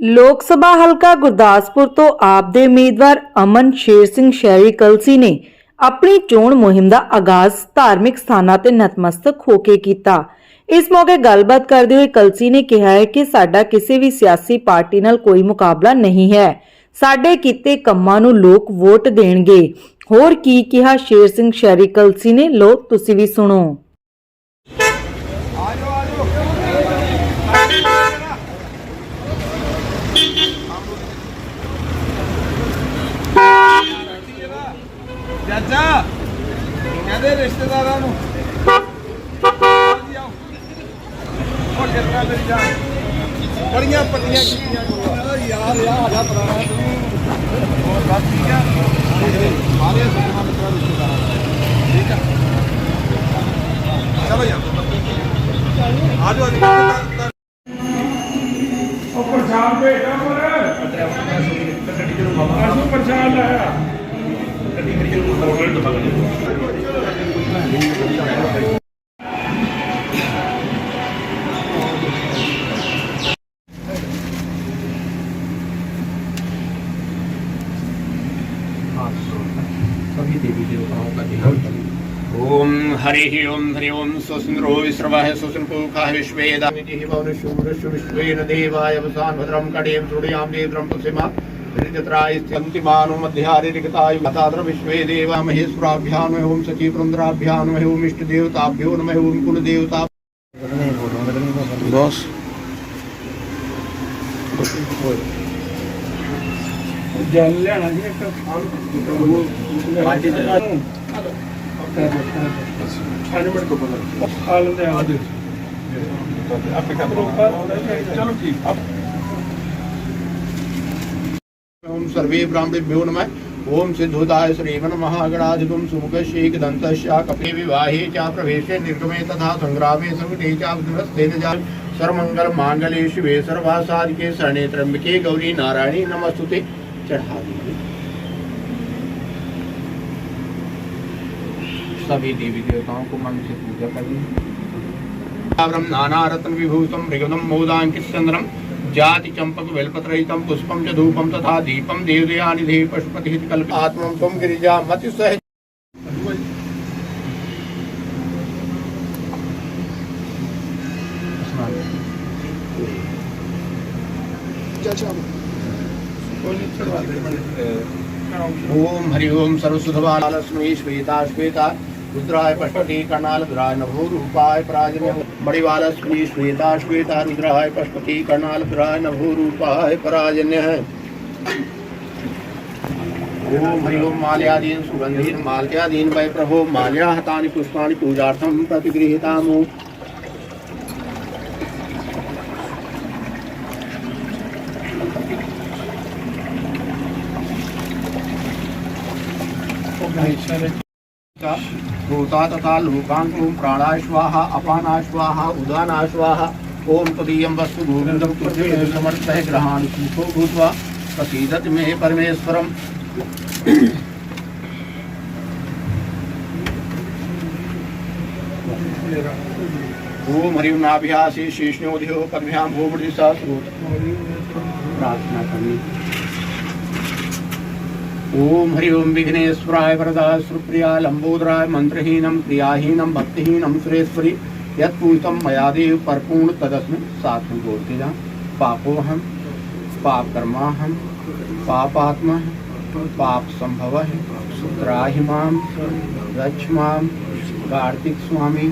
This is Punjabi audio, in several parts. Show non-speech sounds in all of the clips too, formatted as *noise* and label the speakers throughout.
Speaker 1: ਲੋਕ ਸਭਾ ਹਲਕਾ ਗੁਰਦਾਸਪੁਰ ਤੋਂ ਆਪ ਦੇ ਉਮੀਦਵਾਰ ਅਮਨ ਸ਼ੇਰ ਸਿੰਘ ਸ਼ਹਿਰੀ ਕਲਸੀ ਨੇ ਆਪਣੀ ਚੋਣ ਮੁਹਿੰਮ ਦਾ ਆਗਾਜ਼ ਧਾਰਮਿਕ ਸਥਾਨਾਂ ਤੇ ਨਤਮਸਤਕ ਹੋ ਕੇ ਕੀਤਾ। ਇਸ ਮੌਕੇ ਗੱਲਬਾਤ ਕਰਦੇ ਹੋਏ ਕਲਸੀ ਨੇ ਕਿਹਾ ਹੈ ਕਿ ਸਾਡਾ ਕਿਸੇ ਵੀ ਸਿਆਸੀ ਪਾਰਟੀ ਨਾਲ ਕੋਈ ਮੁਕਾਬਲਾ ਨਹੀਂ ਹੈ। ਸਾਡੇ ਕੀਤੇ ਕੰਮਾਂ ਨੂੰ ਲੋਕ ਵੋਟ ਦੇਣਗੇ। ਹੋਰ ਕੀ ਕਿਹਾ ਸ਼ੇਰ ਸਿੰਘ ਸ਼ਹਿਰੀ ਕਲਸੀ ਨੇ? ਲੋ ਤੁਸੀਂ ਵੀ ਸੁਣੋ।
Speaker 2: ਚਾਚਾ ਕਹਿੰਦੇ ਰਿਸ਼ਤੇਦਾਰਾਂ ਨੂੰ ਉਹ ਕਿਰਪਾ ਮੇਰੀ ਜਾਨ ਬੜੀਆਂ ਪੱਟੀਆਂ ਕੀਤੀਆਂ ਗੁਰੂਆ ਯਾਰ ਯਾਰ ਆਜਾ ਪੁਰਾਣਾ ਤੂੰ ਹੋਰ ਬਸ ਠੀਕ ਆ ਸਾਰੇ ਸੁਖਨਾ ਮਿੱਤਰਾ ਰਿਸ਼ਤੇਦਾਰਾਂ ਠੀਕ ਆ ਚਲੋ ਯਾਰ ਆਜੋ ਆਜੋ
Speaker 3: ਉਹ ਪ੍ਰਸ਼ਾਦ ਭੇਜਦਾ ਪਰ ਅਸੂ ਪ੍ਰਸ਼ਾਦ ਲਾਇਆ
Speaker 4: ओम हरि ओम हरि ओम स्वसुंदरो विश्रवः स्वसुनपुखः विश्वेदामितिः पौरुषूरशु विश्वेन देवाय वसान् भद्रं कडेम सुडयां देवं पुसिमा ऋतत्रायस्त्यन्तिमानो मध्यारिरिक्ताय माताद्र विश्वे देवा महेश्वराभ्यां नमः ओम सचिवृन्द्राभ्यां नमः ओम इष्टदेवताभ्यो नमः ओम कुलदेवता बस
Speaker 3: ਜਲ ਲਿਆਣਾ
Speaker 4: ओम सर्वे ब्राह्मणेभ्यो नमः। ओम सिद्धोदाय श्रीमन महागणाधिपम सुमुख शेख दंतश्या कपे विवाहे च प्रवेशे निर्गमे तथा संग्रामे संकटे च दुरस्ते न जा सर्वमंगल मांगल्ये शिवे सर्वासादिके शरणे त्र्यंबके गौरी नारायणी नमस्तुते। चढ़ा दीजिए सभी देवी देवताओं को मन से पूजा करिए नाना रत्न विभूषम मृगदम मोदांकित चंद्रम। జాతి చంపక వెల్పత్రయితం పుష్పం చ ధూపం తథా దీపం దేవదయానిధే పశుపతి కల్ప ఆత్మం త్వం గిరిజా మతి సహ ఓం హరి ఓం సర్వసుధమాల స్మే శ్వేతా శ్వేత రుద్రాయ పశుపతి కణాల దురాయ నభూరూపాయ ప్రాజమ్యం मणिवालस्मी श्वेता श्वेता रुद्राय पशुपति कर्णाल रुद्राय नभो रूपाय पराजन्य ओम हरि ओम माल्यादीन सुगंधीन माल्यादीन वै प्रभो माल्याहतानि पुष्पाणि पूजार्थं प्रतिगृहीतामो भूता तथा लोकान् ओम प्राणाय स्वाहा अपानाय स्वाहा उदानाय स्वाहा ओम तदीयं वस्तु गोविन्दं पृथ्वी समर्थः ग्रहाणि सुखो भूत्वा प्रसीदति मे परमेश्वरम् ओम हरिं नाभ्यासी शीर्ष्णोधियो पद्भ्यां भूमृदिशा स्रोत प्रार्थना करनी ओम हरि ओम विघ्नेश्वराय वरदाय सुप्रिया लंबोदराय मंत्रहीनम क्रियाहीनम भक्तिहीनम सुरेश्वरी यत्पूजितम मया देव परपूर्ण तदस्मिन् साथ में बोलते जा पापोहम पाप कर्माहम पापात्मा पाप संभव है त्राहि माम रक्ष माम कार्तिक स्वामी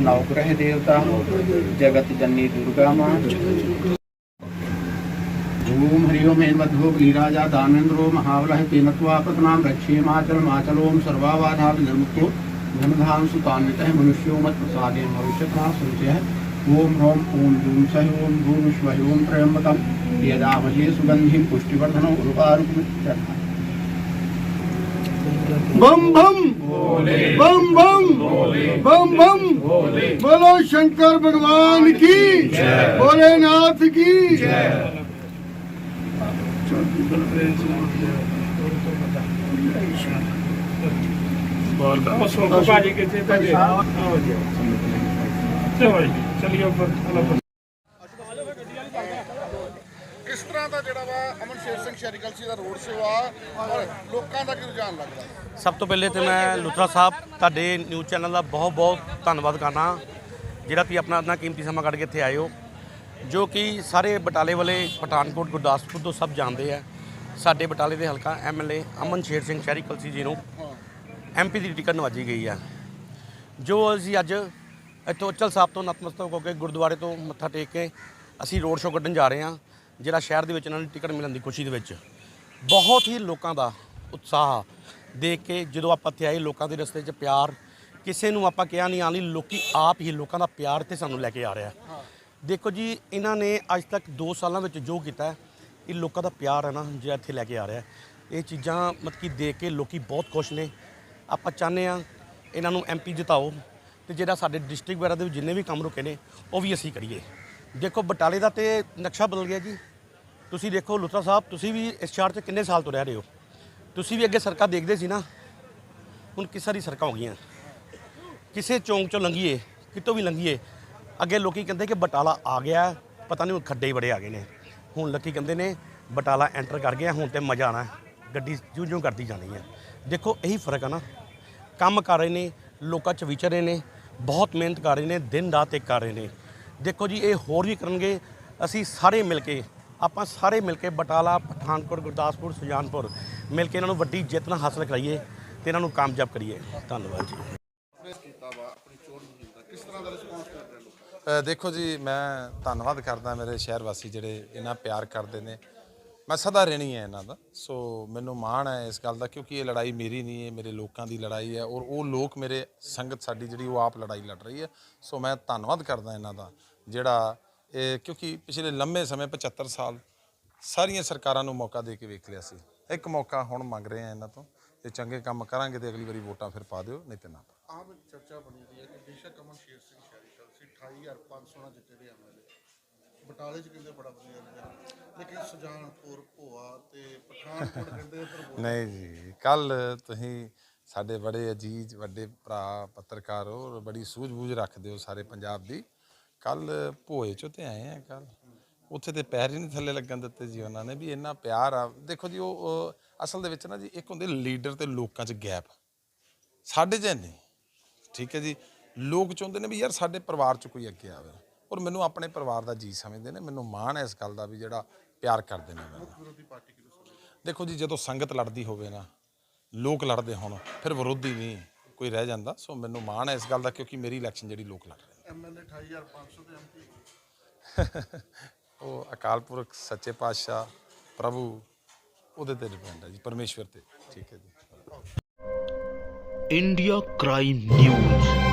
Speaker 4: नवग्रह देवता जगत जननी दुर्गा मां ओम हरि ओं मेन्मध्वो लीराजा दानेन्द्रो महावलः तेनत्वा माचलोम रक्षेमाचलमाचलों सर्वाबाधाभिनिर्मुक्तो धनधान सुतान्वित मनुष्यो मत मत्प्रसादेन भविष्यत्मा संशयः ॐ ह्रौं ॐ जूं सः ॐ भूं विश्वः ॐ त्रयम्बकं यदामहे सुगंधि पुष्टिवर्धन रूपारूपमित्यर्थः
Speaker 2: बम बम बम बम बम बम। बोलो शंकर भगवान की। भोलेनाथ की।
Speaker 3: ਉਹ ਸੋਕੋ ਭਾਜੀ ਕਿੱਥੇ ਭਾਜੀ? ਚਲੋ ਜੀ ਚਲਿਏ ਉੱਪਰ। ਚਲੋ ਉੱਪਰ।
Speaker 2: ਕਿਸ ਤਰ੍ਹਾਂ ਦਾ ਜਿਹੜਾ ਵਾ ਅਮਨ ਸ਼ੇਰ ਸਿੰਘ ਸ਼ਹਿਰੀ ਕਲਸੀ ਦਾ ਰੋਡ ਸੇਵਾ ਔਰ ਲੋਕਾਂ ਦਾ ਕੀ ਰੁਝਾਨ ਲੱਗਦਾ
Speaker 5: ਸਭ ਤੋਂ ਪਹਿਲੇ ਤੇ ਮੈਂ ਲੁਤਰਾ ਸਾਹਿਬ ਤੁਹਾਡੇ ਨਿਊਜ਼ ਚੈਨਲ ਦਾ ਬਹੁਤ ਬਹੁਤ ਧੰਨਵਾਦ ਕਰਨਾ ਜਿਹੜਾ ਤੁਸੀਂ ਆਪਣਾ ਆਪਣਾ ਕੀਮਤੀ ਸਮਾਂ ਕੱਢ ਕੇ ਇੱਥੇ ਆਏ ਹੋ। ਜੋ ਕਿ ਸਾਰੇ ਬਟਾਲੇ ਵਾਲੇ ਪਠਾਨਕੋਟ, ਗੁਰਦਾਸਪੁਰ ਤੋਂ ਸਭ ਜਾਣਦੇ ਆ। ਸਾਡੇ ਬਟਾਲੇ ਦੇ ਹਲਕਾ ਐਮਐਲਏ ਅਮਨ ਸ਼ੇਰ ਸਿੰਘ ਸ਼ਹਿਰੀ ਕਲਸੀ ਜੀ ਨੂੰ ਐਮਪੀ ਦੀ ਟਿਕਟ ਨਵਾਜੀ ਗਈ ਆ। ਜੋ ਅਸੀਂ ਅੱਜ ਇੱਥੋਂ ਅਚਲ ਸਾਹਿਬ ਤੋਂ ਨਤਮਸਤਕ ਹੋ ਕੇ ਗੁਰਦੁਆਰੇ ਤੋਂ ਮੱਥਾ ਟੇਕ ਕੇ ਅਸੀਂ ਰੋਡ ਸ਼ੋਅ ਕੱਢਣ ਜਾ ਰਹੇ ਹਾਂ, ਜਿਹੜਾ ਸ਼ਹਿਰ ਦੇ ਵਿੱਚ ਇਹਨਾਂ ਨੂੰ ਟਿਕਟ ਮਿਲਣ ਦੀ ਖੁਸ਼ੀ ਦੇ ਵਿੱਚ। ਬਹੁਤ ਹੀ ਲੋਕਾਂ ਦਾ ਉਤਸ਼ਾਹ ਦੇਖ ਕੇ ਜਦੋਂ ਆਪਾਂ ਇੱਥੇ ਆਏ, ਲੋਕਾਂ ਦੇ ਰਸਤੇ 'ਚ ਪਿਆਰ, ਕਿਸੇ ਨੂੰ ਆਪਾਂ ਕਿਹਾ ਨਹੀਂ ਆਲੀ ਲੋਕੀ ਆਪ ਹੀ ਲੋਕਾਂ ਦਾ ਪਿਆਰ ਤੇ ਸਾਨੂੰ ਲੈ ਕੇ ਆ ਰਿਹਾ। ਦੇਖੋ ਜੀ ਇਹਨਾਂ ਨੇ ਅੱਜ ਤੱਕ 2 ਸਾਲਾਂ ਵਿੱਚ ਜੋ ਕੀਤਾ ਹੈ, ਇਹ ਲੋਕਾਂ ਦਾ ਪਿਆਰ ਹੈ ਨਾ ਜਿਹੜਾ ਇੱਥੇ ਲੈ ਕੇ ਆ ਰਿਹਾ ਇਹ ਚੀਜ਼ਾਂ ਮਤਲਬ ਕਿ ਦੇਖ ਕੇ ਲੋਕੀ ਬਹੁਤ ਖੁਸ਼ ਨੇ। ਆਪਾਂ ਚਾਹੁੰਦੇ ਆ ਇਹਨਾਂ ਨੂੰ ਐਮਪੀ ਜਿਤਾਓ ਤੇ ਜਿਹੜਾ ਸਾਡੇ ਡਿਸਟ੍ਰਿਕਟ ਵਗੈਰਾ ਦੇ ਵਿੱਚ ਜਿੰਨੇ ਵੀ ਕੰਮ ਰੁਕੇ ਨੇ ਉਹ ਵੀ ਅਸੀਂ ਕਰੀਏ। ਦੇਖੋ ਬਟਾਲੇ ਦਾ ਤੇ ਨਕਸ਼ਾ ਬਦਲ ਗਿਆ ਜੀ। ਤੁਸੀਂ ਦੇਖੋ ਲੁਤਰਾ ਸਾਹਿਬ ਤੁਸੀਂ ਵੀ ਇਸ ਸ਼ਹਿਰ 'ਚ ਕਿੰਨੇ ਸਾਲ ਤੋਂ ਰਹਿ ਰਹੇ ਹੋ? ਤੁਸੀਂ ਵੀ ਅੱਗੇ ਸੜਕਾਂ ਦੇਖਦੇ ਸੀ ਨਾ? ਹੁਣ ਕਿਸ ਸਾਰੀ ਸਰਕਾਂ ਹੋ ਗਈਆਂ? ਕਿਸੇ ਚੌਂਕ ਚੋਂ ਲੰਘੀਏ ਕਿਤੋਂ ਵੀ ਲੰਘੀਏ ਅੱਗੇ ਲੋਕੀ ਕਹਿੰਦੇ ਕਿ ਬਟਾਲਾ ਆ ਗਿਆ ਪਤਾ ਨਹੀਂ ਹੁਣ ਖੱਡੇ ਹੀ ਬੜੇ ਆ ਗਏ ਨੇ। ਹੁਣ ਲੱਕੀ ਕਹਿੰਦੇ ਨੇ ਬਟਾਲਾ ਐਂਟਰ ਕਰ ਗਿਆ, ਹੁਣ ਤੇ ਮਜ਼ਾ ਆਣਾ ਗੱਡੀ ਜੂ ਜੂ ਕਰਦੀ ਜਾਣੀ ਹੈ। ਦੇਖੋ, ਇਹੀ ਫ਼ਰਕ ਆ ਨਾ। ਕੰਮ ਕਰ ਰਹੇ ਨੇ, ਲੋਕਾਂ 'ਚ ਵਿਚਰ ਰਹੇ ਨੇ, ਬਹੁਤ ਮਿਹਨਤ ਕਰ ਰਹੇ ਨੇ, ਦਿਨ ਰਾਤ ਇੱਕ ਕਰ ਰਹੇ ਨੇ। ਦੇਖੋ ਜੀ, ਇਹ ਹੋਰ ਵੀ ਕਰਨਗੇ, ਅਸੀਂ ਸਾਰੇ ਮਿਲ ਕੇ, ਆਪਾਂ ਸਾਰੇ ਮਿਲ ਕੇ ਬਟਾਲਾ, ਪਠਾਨਕੋਟ, ਗੁਰਦਾਸਪੁਰ, ਸੁਜਾਨਪੁਰ, ਮਿਲ ਕੇ ਇਹਨਾਂ ਨੂੰ ਵੱਡੀ ਜਿੱਤ ਨਾਲ ਹਾਸਲ ਕਰਾਈਏ ਤੇ ਇਹਨਾਂ ਨੂੰ ਕਾਮਯਾਬ ਕਰੀਏ। ਧੰਨਵਾਦ ਜੀ।
Speaker 2: ਕਿਸ ਤਰ੍ਹਾਂ ਦਾ ਰਿਸਪੌਂਸ
Speaker 6: ਦੇਖੋ ਜੀ, ਮੈਂ ਧੰਨਵਾਦ ਕਰਦਾ ਮੇਰੇ ਸ਼ਹਿਰ ਵਾਸੀ ਜਿਹੜੇ ਇੰਨਾ ਪਿਆਰ ਕਰਦੇ ਨੇ। ਮੈਂ ਸਦਾ ਰਹਿਣੀ ਹੈ ਇਹਨਾਂ ਦਾ। ਸੋ ਮੈਨੂੰ ਮਾਣ ਹੈ ਇਸ ਗੱਲ ਦਾ ਕਿਉਂਕਿ ਇਹ ਲੜਾਈ ਮੇਰੀ ਨਹੀਂ ਹੈ, ਮੇਰੇ ਲੋਕਾਂ ਦੀ ਲੜਾਈ ਹੈ ਔਰ ਉਹ ਲੋਕ ਮੇਰੇ ਸੰਗਤ ਸਾਡੀ ਜਿਹੜੀ ਉਹ ਆਪ ਲੜਾਈ ਲੜ ਰਹੀ ਹੈ। ਸੋ ਮੈਂ ਧੰਨਵਾਦ ਕਰਦਾ ਇਹਨਾਂ ਦਾ ਜਿਹੜਾ ਇਹ ਕਿਉਂਕਿ ਪਿਛਲੇ ਲੰਮੇ ਸਮੇਂ 75 ਸਾਲ ਸਾਰੀਆਂ ਸਰਕਾਰਾਂ ਨੂੰ ਮੌਕਾ ਦੇ ਕੇ ਵੇਖ ਲਿਆ ਸੀ। ਇੱਕ ਮੌਕਾ ਹੁਣ ਮੰਗ ਰਹੇ ਆ ਇਹਨਾਂ ਤੋਂ ਜੇ ਚੰਗੇ ਕੰਮ ਕਰਾਂਗੇ ਤੇ ਅਗਲੀ ਵਾਰੀ ਵੋਟਾਂ ਫਿਰ ਪਾ ਦਿਓ, ਨਹੀਂ ਤੇ ਨਾ
Speaker 2: ਆਮ ਚਰਚਾ ਬਣੀ ਦੀ ਹੈ ਕਿ ਬੇਸ਼ੱਕ ਅਮਨ ਸ਼ੇਰ ਸਿੰਘ 28500 ਨਾਲ ਜਿੱਤੇ ਦੇ ਐਮਐਲਏ ਬਟਾਲੇ 'ਚ ਕਹਿੰਦੇ ਬੜਾ ਵਧੀਆ ਰਿਹਾ ਲੇਕਿਨ ਸੁਜਾਨਪੁਰ, ਭੋਆ ਤੇ ਪਠਾਨਕੋਟ ਕਹਿੰਦੇ ਇੱਧਰ
Speaker 6: ਨਹੀਂ ਜੀ ਕੱਲ ਤੁਸੀਂ ਸਾਡੇ ਬੜੇ ਅਜੀਜ਼ ਵੱਡੇ ਭਰਾ, ਪੱਤਰਕਾਰ ਹੋ ਔਰ ਬੜੀ ਸੂਝ-ਬੂਝ ਰੱਖਦੇ ਹੋ ਸਾਰੇ ਪੰਜਾਬ ਦੀ। ਕੱਲ ਭੋਏ ਚੋਂ ਤੇ ਆਏ ਆ ਕੱਲ ਉੱਥੇ ਤੇ ਪੈਰ ਹੀ ਨਹੀਂ ਥੱਲੇ ਲੱਗਣ ਦਿੱਤੇ ਜੀ ਉਹਨਾਂ ਨੇ ਵੀ ਇੰਨਾ ਪਿਆਰ ਆ। ਦੇਖੋ ਜੀ, ਉਹ ਉਹ ਅਸਲ ਦੇ ਵਿੱਚ ਨਾ ਜੀ, ਇੱਕ ਹੁੰਦੇ ਲੀਡਰ ਤੇ ਲੋਕਾਂ 'ਚ ਗੈਪ। ਸਾਡੇ 'ਚ ਨਹੀਂ। ਠੀਕ ਹੈ ਜੀ ਲੋਕ ਚਾਹੁੰਦੇ ਨੇ ਵੀ ਯਾਰ ਸਾਡੇ ਪਰਿਵਾਰ 'ਚ ਕੋਈ ਅੱਗੇ ਆਵੇ। ਔਰ ਮੈਨੂੰ ਆਪਣੇ ਪਰਿਵਾਰ ਦਾ ਜੀ ਸਮਝਦੇ ਨੇ ਮੈਨੂੰ ਮਾਣ ਹੈ ਇਸ ਗੱਲ ਦਾ ਵੀ ਜਿਹੜਾ ਪਿਆਰ ਕਰਦੇ ਨੇ ਮੈਨੂੰ। ਦੇਖੋ ਜੀ ਜਦੋਂ ਸੰਗਤ ਲੜਦੀ ਹੋਵੇ ਨਾ ਲੋਕ ਲੜਦੇ ਹੋਣ ਫਿਰ ਵਿਰੋਧੀ ਨਹੀਂ ਕੋਈ ਰਹਿ ਜਾਂਦਾ। ਸੋ ਮੈਨੂੰ ਮਾਣ ਹੈ ਇਸ ਗੱਲ ਦਾ ਕਿਉਂਕਿ ਮੇਰੀ ਇਲੈਕਸ਼ਨ ਜਿਹੜੀ ਲੋਕ ਲੜ ਰਹੇ *laughs* ਉਹ ਅਕਾਲ ਪੁਰਖ ਸੱਚੇ ਪਾਤਸ਼ਾਹ ਪ੍ਰਭੂ ਉਹਦੇ ਤੇ ਡਿਪੈਂਡ ਹੈ ਜੀ ਪਰਮੇਸ਼ਵਰ ਤੇ। ਠੀਕ ਹੈ ਜੀ।
Speaker 7: India crime news.